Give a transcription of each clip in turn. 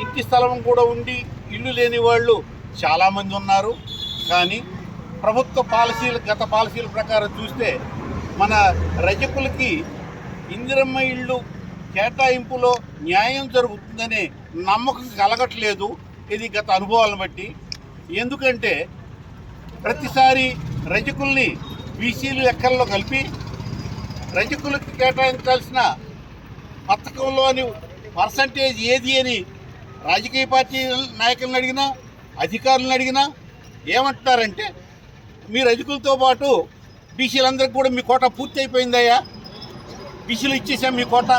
ఇంటి స్థలం కూడా ఉండి ఇల్లు లేని వాళ్ళు చాలామంది ఉన్నారు. కానీ ప్రభుత్వ పాలసీలు గత పాలసీల ప్రకారం చూస్తే మన రజకులకి ఇందిరమ్మ ఇళ్ళు కేటాయింపులో న్యాయం జరుగుతుందనే నమ్మకం కలగట్లేదు. ఇది గత అనుభవాలను బట్టి. ఎందుకంటే ప్రతిసారి రజకుల్ని బీసీలు లెక్కల్లో కలిపి రజకులకు కేటాయించాల్సిన పథకంలోని పర్సంటేజ్ ఏది అని రాజకీయ పార్టీ నాయకులను అడిగినా అధికారులను అడిగినా ఏమంటున్నారంటే మీ రజకులతో పాటు బీసీలందరికీ కూడా మీ కోట పూర్తి అయిపోయిందయ్యా బీసీలు ఇచ్చేసాం మీ కోట.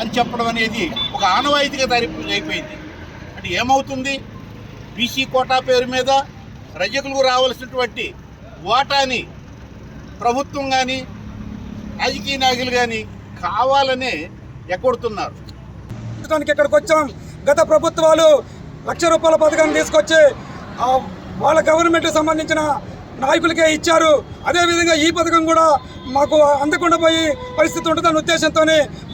అని చెప్పడం అనేది ఒక ఆనవాయితీగా తయారు అయిపోయింది. అంటే ఏమవుతుంది? బీసీ కోటా పేరు మీద రజకులకు రావాల్సినటువంటి వాటాని ప్రభుత్వం కానీ రాజకీయ నాయకులు కానీ కావాలనే ఎక్కడుతున్నారు ప్రస్తుతానికి ఇక్కడికి వచ్చాం? గత ప్రభుత్వాలు లక్ష రూపాయల పథకాన్ని తీసుకొచ్చి వాళ్ళ గవర్నమెంట్కి సంబంధించిన నాయకులకే ఇచ్చారు. అదేవిధంగా ఈ పథకం కూడా మాకు అందకుండా పోయి పరిస్థితి ఉంటుందన్న ఉద్దేశంతో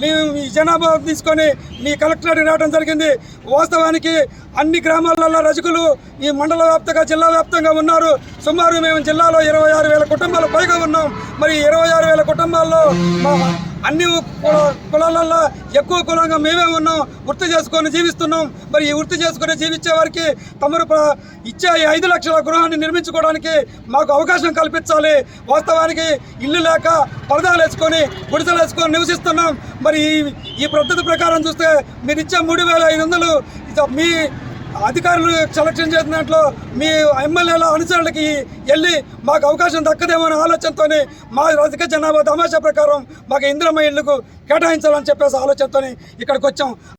మేము ఈ జనాభా తీసుకొని మీ కలెక్టరేట్ రావడం జరిగింది. వాస్తవానికి అన్ని గ్రామాలలో రజకులు ఈ మండల వ్యాప్తంగా జిల్లా వ్యాప్తంగా ఉన్నారు. సుమారు మేము జిల్లాలో ఇరవై ఆరు వేల కుటుంబాలు పైగా ఉన్నాం. మరి ఇరవై ఆరు వేల కుటుంబాల్లో మా అన్ని కులాలలో ఎక్కువ కులంగా మేమే ఉన్నాం వృత్తి చేసుకొని జీవిస్తున్నాం. మరి ఈ వృత్తి చేసుకొని జీవించే వారికి తమరు ప్ర- ఇచ్చే ఈ ఐదు లక్షల గృహాన్ని నిర్మించుకోవడానికి మాకు అవకాశం కల్పించాలి. వాస్తవానికి ఇల్లు లేక పరదాలు వేసుకొని గుడిసెలు వేసుకొని నివసిస్తున్నాం. మరి ఈ ఈ పద్ధతి ప్రకారం చూస్తే మీరు ఇచ్చే మూడు వేల ఐదు వందలు మీ అధికారులు సెలక్షన్ చేసిన దాంట్లో మీ ఎమ్మెల్యేల అనుచరులకి వెళ్ళి మాకు అవకాశం దక్కదేమో అనే ఆలోచనతో మా రజక జనాభా తమాషా ప్రకారం మాకు ఇందిరమ్మ ఇళ్ళకు కేటాయించాలని చెప్పేసి ఆలోచనతోని ఇక్కడికి వచ్చాం.